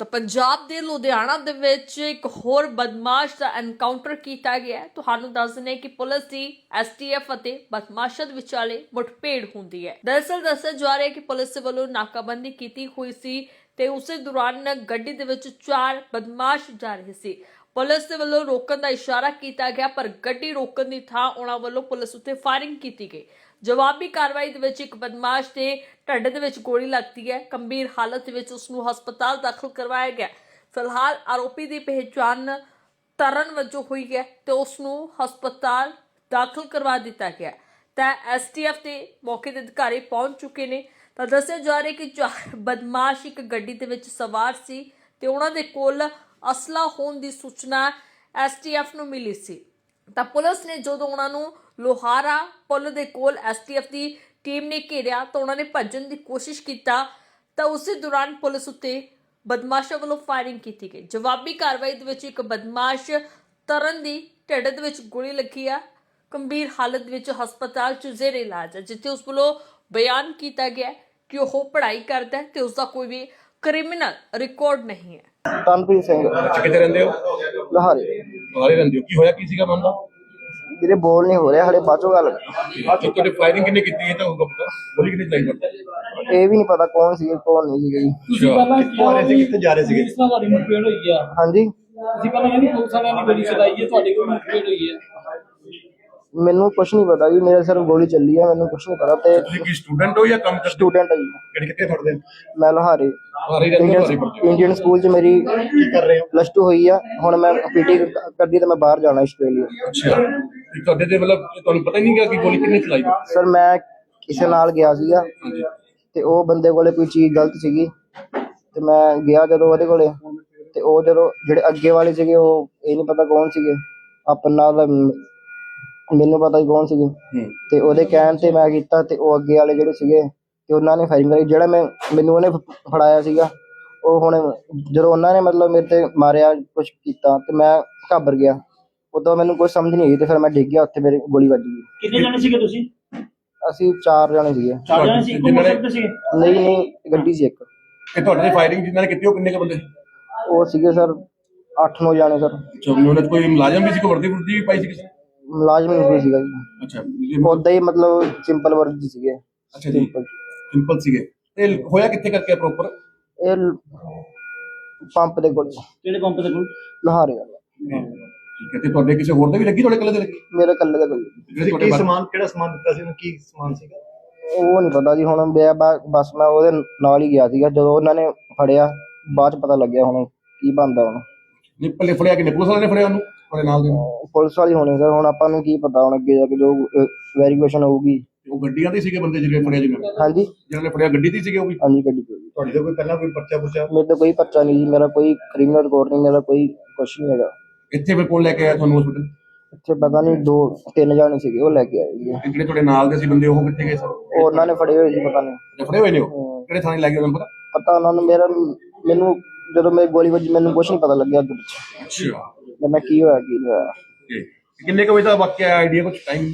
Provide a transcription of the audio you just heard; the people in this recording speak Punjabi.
ਤਾਂ ਪੰਜਾਬ ਦੇ ਲੁਧਿਆਣਾ ਦੇ ਵਿੱਚ ਇੱਕ ਹੋਰ ਬਦਮਾਸ਼ ਦਾ ਐਨਕਾਊਂਟਰ ਕੀਤਾ ਗਿਆ ਤੁਹਾਨੂੰ ਦੱਸ ਦਿੰਦੇ ਕਿ ਪੁਲਿਸ ਦੀ ਐਸਟੀਐਫ ਅਤੇ ਬਦਮਾਸ਼ਾਂ ਦੇ ਵਿਚਾਲੇ ਮੁਠਭੇੜ ਹੁੰਦੀ ਹੈ। ਦਰਅਸਲ ਦੱਸਿਆ ਜਾ ਰਿਹਾ ਹੈ ਕਿ ਪੁਲਿਸ ਵੱਲੋਂ ਨਾਕਾਬੰਦੀ ਕੀਤੀ ਹੋਈ ਸੀ ਤੇ ਉਸੇ ਦੌਰਾਨ ਗੱਡੀ ਦੇ ਵਿੱਚ ਚਾਰ ਬਦਮਾਸ਼ ਜਾ ਰਹੇ ਸੀ। ਪੁਲਿਸ ਦੇ ਵੱਲੋਂ ਰੋਕਣ ਦਾ ਇਸ਼ਾਰਾ ਕੀਤਾ ਗਿਆ, ਪਰ ਗੱਡੀ ਰੋਕਣ ਦੀ ਥਾਂ ਉਹਨਾਂ ਵੱਲੋਂ ਪੁਲਿਸ ਉੱਤੇ ਫਾਇਰਿੰਗ ਕੀਤੀ ਗਈ। ਜਵਾਬੀ ਕਾਰਵਾਈ ਦੇ ਵਿੱਚ ਇੱਕ ਬਦਮਾਸ਼ ਦੇ ਢੱਡ ਦੇ ਵਿੱਚ ਗੋਲੀ ਲੱਗਦੀ ਹੈ। ਗੰਭੀਰ ਹਾਲਤ ਵਿੱਚ ਉਸ ਨੂੰ ਹਸਪਤਾਲ ਦਾਖਲ ਕਰਵਾਇਆ ਗਿਆ। ਫਿਲਹਾਲ ਆਰੋਪੀ ਦੀ ਪਹਿਚਾਣ ਤਰਨ ਵਜੋਂ ਹੋਈ ਹੈ ਤੇ ਉਸ ਨੂੰ ਹਸਪਤਾਲ ਦਾਖਲ ਕਰਵਾ ਦਿੱਤਾ ਗਿਆ। ਤਾਂ ਐਸਟੀਐਫ ਦੇ ਮੌਕੇ ਦੇ ਅਧਿਕਾਰੀ ਪਹੁੰਚ ਚੁੱਕੇ ਨੇ। ਤਾਂ ਦੱਸਿਆ ਜਾ ਰਿਹਾ ਕਿ ਚਾਰ ਬਦਮਾਸ਼ ਇੱਕ ਗੱਡੀ ਦੇ ਵਿੱਚ ਸਵਾਰ ਸੀ ਤੇ ਉਹਨਾਂ ਦੇ ਕੋਲ ਅਸਲਾ ਹੋਣ ਦੀ ਸੂਚਨਾ ਐਸਟੀਐਫ ਨੂੰ ਮਿਲੀ ਸੀ। ਤਾਂ ਪੁਲਿਸ ਨੇ ਜਦੋਂ ਉਹਨਾਂ ਨੂੰ ਲੋਹਾਰਾ ਪੁਲ ਦੇ ਕੋਲ ਐਸਟੀਐਫ ਦੀ ਟੀਮ ਨੇ ਘੇਰਿਆ ਤਾਂ ਉਹਨਾਂ ਨੇ ਭੱਜਣ ਦੀ ਕੋਸ਼ਿਸ਼ ਕੀਤਾ ਤਾਂ ਉਸੇ ਦੌਰਾਨ ਪੁਲਿਸ ਉੱਤੇ ਬਦਮਾਸ਼ਾਂ ਵੱਲੋਂ ਫਾਇਰਿੰਗ ਕੀਤੀ ਗਈ। ਜਵਾਬੀ ਕਾਰਵਾਈ ਦੇ ਵਿੱਚ ਇੱਕ ਬਦਮਾਸ਼ ਤਰਨ ਦੀ ਢਿੱਡ ਦੇ ਵਿੱਚ ਗੋਲੀ ਲੱਗੀ ਆ। ਗੰਭੀਰ ਹਾਲਤ ਵਿੱਚ ਹਸਪਤਾਲ ਚ ਜ਼ੇਰੇ ਇਲਾਜ ਹੈ ਜਿੱਥੇ ਉਸ ਵੱਲੋਂ ਬਿਆਨ ਕੀਤਾ ਗਿਆ ਕਿ ਉਹ ਪੜ੍ਹਾਈ ਕਰਦਾ ਤੇ ਉਸ ਦਾ ਕੋਈ ਵੀ ਕ੍ਰਿਮੀਨਲ ਰਿਕਾਰਡ ਨਹੀਂ ਹੈ ਤਨਪ੍ਰੀਤ ਸਿੰਘ ਅੱਛਾ ਕਿੱਥੇ ਰਹਿੰਦੇ ਹੋ ਲਹਾਰੇ ਬਾਹਰ ਹੀ ਰਹਿੰਦੇ ਹੋ ਕੀ ਹੋਇਆ ਕੀ ਸੀਗਾ ਮਾਮਲਾ ਵੀਰੇ ਬੋਲ ਨਹੀਂ ਹੋ ਰਿਹਾ ਹਲੇ ਬਾਅਦੋਂ ਗੱਲ ਤੇ ਤੁਹਾਡੇ ਫਾਇਰਿੰਗ ਕਿੰਨੇ ਕੀਤੀ ਹੈ ਤਾਂ ਹੋਊਗਾ ਪਤਾ ਗੋਲੀ ਕਿੰਨੀ ਚਲਾਈ ਤੁਹਾਡੇ ਇਹ ਵੀ ਨਹੀਂ ਪਤਾ ਕੌਣ ਸੀ ਕੌਣ ਨਹੀਂ ਸੀ ਜੀ ਤੁਸੀਂ ਪਹਿਲਾਂ ਕਿੱਥੋਂ ਆ ਰਹੇ ਸੀ ਕਿੱਥੇ ਜਾ ਰਹੇ ਸੀਗੇ ਇਸ ਨਾਲ ਤੁਹਾਡੀ ਮੁਠਭੇੜ ਹੋਈ ਆ ਹਾਂਜੀ ਤੁਸੀਂ ਪਹਿਲਾਂ ਕਹਿੰਦੇ ਪੁਲਿਸ ਵਾਲਿਆਂ ਨੇ ਗੋਲੀ ਚਲਾਈ ਹੈ ਤੁਹਾਡੀ ਕੋਈ ਮੁਠਭੇੜ ਹੋਈ ਹੈ ਮੈਨੂੰ ਕੁਝ ਨਹੀਂ ਪਤਾ ਜੀ ਮੇਰੇ ਸਿਰਫ ਗੋਲੀ ਚੱਲੀ ਹੈ ਮੈਨੂੰ ਕੁਝ ਨਹੀਂ ਪਤਾ ਤੇ ਤੁਸੀਂ ਕੀ ਸਟੂਡੈਂਟ ਹੋ ਜਾਂ ਕੰਮ ਕਰਦੇ ਹੋ ਸਟੂਡੈਂਟ ਹੈ ਜੀ ਕਿਹੜੇ ਕਿੱਥੇ ਪੜ੍ਹਦੇ ਹੋ ਮੈਂ ਲਹਾਰੇ ਰਹਿੰਦੇ ਹੋ ਹੋ। ਇੰਡੀਅਨ ਸਕੂਲ 'ਚ ਮੇਰੀ ਕੀ ਕਰ ਰਹੇ ਹੋ? ਪਲੱਸ 2 ਹੋਈ ਆ ਹੁਣ ਮੈਂ ਪੀਟੀ ਕਰਦੀ ਤਾਂ ਮੈਂ ਬਾਹਰ ਜਾਣਾ ਆਸਟ੍ਰੇਲੀਆ। ਅੱਛਾ। ਤੇ ਤੁਹਾਡੇ ਤੇ ਮਤਲਬ ਤੁਹਾਨੂੰ ਪਤਾ ਹੀ ਨਹੀਂ ਗਿਆ ਕਿ ਗੋਲੀ ਕਿੰਨੇ ਚਲਾਈ ਹੈ ਸਰ ਮੈਂ ਕਿਸੇ ਨਾਲ ਗਿਆ ਸੀਗਾ ਹਾਂਜੀ। ਤੇ ਉਹ ਬੰਦੇ ਕੋਲੇ ਕੋਈ ਚੀਜ਼ ਗਲਤ ਸੀਗੀ ਤੇ ਮੈਂ ਗਿਆ ਜਦੋਂ ਉਹਦੇ ਕੋਲੇ ਤੇ ਉਹ ਜਦੋਂ ਜਿਹੜੇ ਅੱਗੇ ਵਾਲੇ ਸੀਗੇ ਉਹ ਇਹ ਨਹੀਂ ਪਤਾ ਕੌਣ ਸੀਗੇ ਆਪਣਾ ਦਾ ਮੈਨੂੰ ਪਤਾ ਹੀ ਕੌਣ ਸੀਗੇ ਹੂੰ। ਤੇ ਉਹਦੇ ਕਹਿਣ ਤੇ ਮੈਂ ਕੀਤਾ ਤੇ ਉਹ ਅੱਗੇ ਵਾਲੇ ਜਿਹੜੇ ਸੀਗੇ ਤੇ ਉਹਨਾਂ ਨੇ ਫਾਇਰਿੰਗ ਕਰੀ। ਜਿਹੜਾ ਮੈਂ ਮੈਨੂੰ ਉਹਨੇ ਫੜਾਇਆ ਸੀਗਾ। ਉਹ ਹੁਣ ਜਦੋਂ ਉਹਨਾਂ ਨੇ ਮਤਲਬ ਮੇਰੇ ਤੇ ਮਾਰਿਆ ਕੁਝ ਕੀਤਾ ਤੇ ਮੈਂ ਘਾਬਰ ਗਿਆ। ਉਦੋਂ ਮੈਨੂੰ ਕੁਝ ਸਮਝ ਨਹੀਂ ਆਈ ਤੇ ਫਿਰ ਮੈਂ ਡਿੱਗ ਗਿਆ। ਉੱਥੇ ਮੇਰੇ ਗੋਲੀ ਵੱਜ ਗਈ। ਕਿੰਨੇ ਜਣੇ ਸੀਗੇ ਤੁਸੀਂ? ਅਸੀਂ ਚਾਰ ਜਣੇ ਸੀਗੇ। ਚਾਰ ਜਣੇ ਸੀ? ਇੱਕੋ ਜਿਨ੍ਹਾਂ ਨੇ- ਮੋਟਰ ਤੇ ਸੀਗੇ? ਨਹੀਂ ਨਹੀਂ ਗੱਡੀ ਸੀ ਇੱਕ। ਤੇ ਤੁਹਾਡੇ ਤੇ ਫਾਇਰਿੰਗ ਜਿਨ੍ਹਾਂ ਨੇ ਕੀਤੀ ਉਹ ਕਿੰਨੇ ਕ ਬੰਦੇ? ਉਹ ਸੀਗੇ ਸਰ 8-9 ਜਾਣੇ ਸਰ। ਅੱਛਾ ਵੀ ਉਹਨਾਂ 'ਚ ਕੋਈ ਮੁਲਾਜ਼ਮ ਵੀ ਸੀ ਕੋਈ ਵਰਦੀ ਵਰਦੀ ਵੀ ਪਾਈ ਸੀ ਕਿਸੇ? ਨੇ? ਮੁਲਾਜ਼ਮ ਨਹੀਂ ਕੋਈ ਸੀਗਾ ਜੀ। ਅੱਛਾ ਇਹ- ਉਦਾਂ ਹੀ ਮਤਲਬ ਸਿੰਪਲ ਵਰਕ ਜੀ ਸੀਗੇ। ਅੱਛਾ ਜੀ। ਸਿੰਪਲ ਸਿੰਪਲ ਸੀਗੇ। ਤੇ ਹੋਇਆ ਕਿੱਥੇ ਕਰਕੇ ਪ੍ਰੋਪਰ ਇਹ ਪੰਪ ਦੇ ਕੋਲ। ਕਿਹੜੇ ਪੰਪ ਦੇ ਕੋਲ? ਲਹਾਰੇ ਵਾਲਾ। ਠੀਕ ਹੈ ਤੇ ਤੁਹਾਡੇ ਕਿਸੇ ਹੋਰ ਦੇ ਵੀ ਲੱਗੀ ਤੁਹਾਡੇ ਕੱਲੇ ਦੇ ਲੱਗੀ? ਮੇਰੇ ਕੱਲੇ ਦੇ ਕੋਲ ਜਿਹੜੇ ਤੁਹਾਡੇ ਬਾਰੇ- ਸਮਾਨ ਕਿਹੜਾ ਸਮਾਨ ਦਿੱਤਾ ਸੀ ਉਹਨੂੰ? ਕੀ ਸਮਾਨ ਸੀਗਾ? ਉਹ ਨਹੀਂ ਪਤਾ ਜੀ ਹੁਣ ਮੈਂ ਬਾ- ਬਸ ਮੈਂ ਉਹਦੇ ਨਾਲ ਹੀ ਗਿਆ ਸੀਗਾ। ਜਦੋਂ ਉਹਨਾਂ ਨੇ ਫੜਿਆ ਬਾਅਦ ਚ ਪਤਾ ਲੱਗਿਆ ਹੁਣ ਕੀ ਬੰਦਾ ਹੁਣ। ਨਹੀਂ ਪੱਲੇ ਫੜਿਆ ਕਿ ਪੁਲਿਸ ਵਾਲੇ ਨੇ ਫੜਿਆ ਉਹਨੂੰ? ਤੁਹਾਡੇ ਨਾਲ ਦੇ ਨੂੰ? ਪੁਲਿਸ ਵਾਲੀ ਹੋਣੀ ਸਰ ਹੁਣ ਆਪਾਂ ਨੂੰ ਕੀ ਪਤਾ ਹੁਣ ਅੱਗੇ ਜਾ ਕੇ ਜੋ ਵੈਰੀਫਿਕੇਸ਼ਨ ਹੋਊਗੀ। ਉਹ ਗੱਡੀਆਂ ਦੇ ਸੀਗੇ ਬੰਦੇ ਜਿਹੜੇ ਫੜਿਆ ਜਿਹਨਾਂ ਨੇ? ਹਾਂਜੀ। ਜਿਹਨਾਂ ਨੇ ਫੜਿਆ ਗੱਡੀ ਦੀ ਸੀਗੇ ਉਹ ਵੀ? ਹਾਂਜੀ ਗੱਡੀ ਕੋਲ ਤੁਹਾਡੇ ਤੋਂ ਕੋਈ ਪਹਿਲਾਂ ਕੋਈ ਪਰਚਾ ਪੁਰਚਾ? ਮੇਰੇ ਤਾਂ ਕੋਈ ਪਰਚਾ ਨਹੀਂ ਜੀ ਮੇਰਾ ਕੋਈ ਕ੍ਰਿਮੀਨਲ ਰਿਕਾਰਡ ਨਹੀਂ ਮੇਰਾ ਕੋਈ ਕੁਛ ਨਹੀਂ ਹੈਗਾ। ਇੱਥੇ ਫਿਰ ਕੌਣ ਲੈ ਕੇ ਆਇਆ ਤੁਹਾਨੂੰ ਹਸਪੀਟਲ ਇੱਥੇ ਪਤਾ ਨਹੀਂ ਦੋ ਤਿੰਨ ਜਾਣੇ ਸੀਗੇ ਉਹ ਲੈ ਕੇ ਆਏ ਜੀ। ਜਿਹੜੇ ਤੁਹਾਡੇ ਨਾਲ ਦੇ ਸੀ ਬੰਦੇ ਉਹ ਕਿੱਥੇ ਗਏ ਸਰ? ਉਹ ਉਹਨਾਂ ਨੇ ਫੜੇ ਹੋਏ ਸੀ ਪਤਾ ਨਹੀਂ। ਜੇ ਫੜੇ ਹੋਏ ਨੇ ਉਹ। ਕਿਹੜੇ ਥਾਣੇ ਲੈ ਗਏ ਤੁਹਾਨੂੰ ਪਤਾ? ਪਤਾ ਉਹਨਾਂ ਨੂੰ ਮੇਰਾ ਮੈਨੂੰ ਜਦੋਂ ਮੇਰੀ ਗੋਲੀ ਵੱਜੀ ਮੈਨੂੰ ਕੁਛ ਨਹੀਂ ਪਤਾ ਲੱਗਿਆ ਅੱਗੇ ਪਿੱਛੇ। ਅੱਛਾ। ਮੈਂ ਕੀ ਹੋਇਆ ਕੀ ਨਹੀਂ ਹੋਇਆ। ਕਿੰਨੇ ਕੁ ਵਜੇ ਦਾ ਵਾਕਿਆ ਆਈਡੀਆ ਕੁਝ ਟਾਈਮ